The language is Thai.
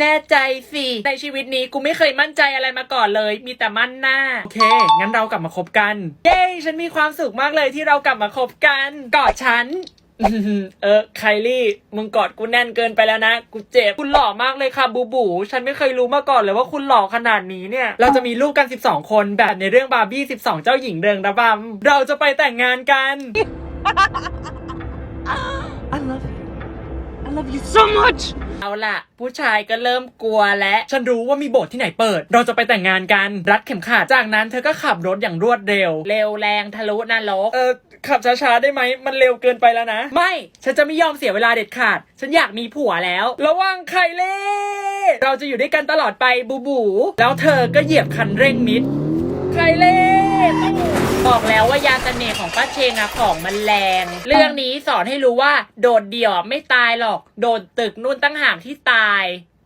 แน่ใจสิ ในชีวิตนี้กูไม่เคยมั่นใจอะไรมาก่อนเลย มีแต่มั่นหน้า โอเค งั้นเรากลับมาคบกัน เย้ฉันมีความสุขมากเลยที่เรากลับมาคบกันกอดฉันเออไคลี่ มึงกอดกูแน่นเกินไปแล้วนะ กูเจ็บ คุณหล่อมากเลยค่ะบูบู ฉันไม่เคยรู้มาก่อนเลยว่าคุณหล่อขนาดนี้เนี่ย เราจะมีลูกกัน 12 คนแบบในเรื่องบาร์บี้ 12 เจ้าหญิงเริงระบำเราจะไปแต่งงานกัน love you so much. เอาล่ะ ผู้ชายก็เริ่มกลัวและฉันรู้ว่ามีโบสถ์ที่ไหนเปิด เราจะไปแต่งงานกันรัดเข็มขัดจากนั้นเธอก็ขับรถอย่างรวดเร็ว เร็วแรงทะลุนรกเออขับช้าๆได้ไหมมันเร็วเกินไปแล้วนะ ไม่ฉันจะไม่ยอมเสียเวลาเด็ดขาด ฉันอยากมีผัวแล้ว ระวังไคเล่เราจะอยู่ด้วยกันตลอดไปบูบูแล้วเธอก็เหยียบคันเร่งมิดไคเล่ บอกแล้วว่ายาเสน่ห์ของป้าเชงอะของมันแรง เรื่องนี้สอนให้รู้ว่า โดดเดี่ยวไม่ตายหรอก โดดตึกนู่นตั้งห่างที่ตาย